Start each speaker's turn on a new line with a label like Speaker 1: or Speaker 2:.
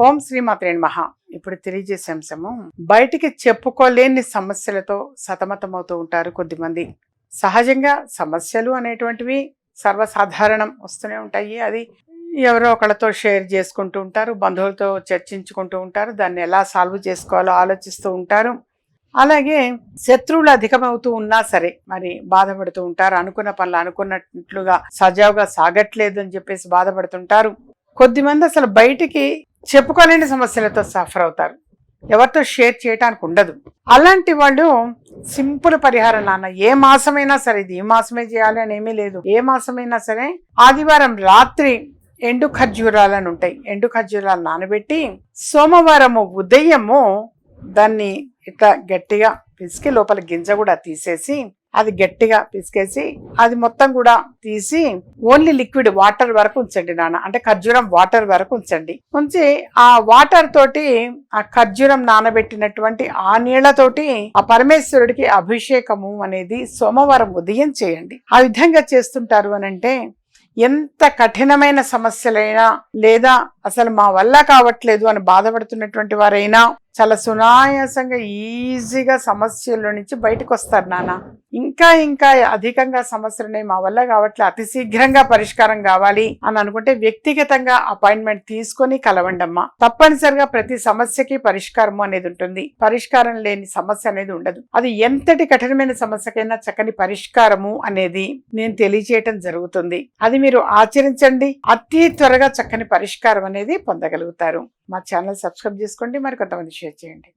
Speaker 1: ఓం శ్రీ శ్రీమాత్రేణ మహా ఇప్పుడు తెలియజేసే అంశము బయటికి చెప్పుకోలేని సమస్యలతో సతమతమవుతూ ఉంటారు కొద్దిమంది. సహజంగా సమస్యలు అనేటువంటివి సర్వసాధారణం వస్తూనే ఉంటాయి. అది ఎవరో ఒకళ్ళతో షేర్ చేసుకుంటూ ఉంటారు బంధువులతో చర్చించుకుంటూ ఉంటారు దాన్ని ఎలా సాల్వ్ చేసుకోవాలో ఆలోచిస్తూ ఉంటారు. అలాగే శత్రువులు అధికమవుతూ ఉన్నా సరే మరి బాధపడుతూ ఉంటారు. అనుకున్న పనులు అనుకున్నట్లుగా సజావుగా సాగట్లేదు అని చెప్పేసి బాధపడుతుంటారు. కొద్దిమంది అసలు బయటికి చెప్పుకోలేని సమస్యలతో సఫర్ అవుతారు. ఎవరితో షేర్ చేయడానికి ఉండదు. అలాంటి వాళ్ళు సింపుల్ పరిహారం నాన్న ఏ మాసమైనా సరే ఇది ఏ మాసమే చేయాలి అని ఏమీ లేదు. ఏ మాసమైనా సరే ఆదివారం రాత్రి ఎండు ఖర్జూరాలను ఉంటాయి. ఎండు ఖర్జూరాలు నానబెట్టి సోమవారము ఉదయము దాన్ని ఇట్లా గట్టిగా పిసికి లోపల గింజ కూడా తీసేసి అది గట్టిగా పిసికేసి అది మొత్తం కూడా తీసి ఓన్లీ లిక్విడ్ వాటర్ వరకు ఉంచండి నాన్న. అంటే ఖర్జూరం వాటర్ వరకు ఉంచండి. ఉంచి ఆ వాటర్ తోటి ఆ ఖర్జూరం నానబెట్టినటువంటి ఆ నీళ్ళతోటి ఆ పరమేశ్వరుడికి అభిషేకము అనేది సోమవారం ఉదయం చేయండి. ఆ విధంగా చేస్తుంటారు అని అంటే ఎంత కఠినమైన సమస్యలైనా లేదా అసలు మా వల్ల కావట్లేదు అని బాధపడుతున్నటువంటి వారైనా చాలా సునాయాసంగా ఈజీగా సమస్యల నుంచి బయటకు వస్తారు నాన్న. ఇంకా ఇంకా అధికంగా సమస్యలున్నాయి మా వల్ల కావట్లే అతి శీఘ్రంగా పరిష్కారం కావాలి అని అనుకుంటే వ్యక్తిగతంగా అపాయింట్మెంట్ తీసుకొని కలవండమ్మా తప్పనిసరిగా ప్రతి సమస్యకి పరిష్కారము అనేది ఉంటుంది. పరిష్కారం లేని సమస్య అనేది ఉండదు. అది ఎంతటి కఠినమైన సమస్యకైనా చక్కని పరిష్కారము అనేది నేను తెలియజేయటం జరుగుతుంది. అది మీరు ఆచరించండి. అతి త్వరగా చక్కని పరిష్కారం అనేది పొందగలుగుతారు. మా ఛానల్ సబ్స్క్రైబ్ చేసుకోండి. మరి కొంతమంది షేర్ చేయండి.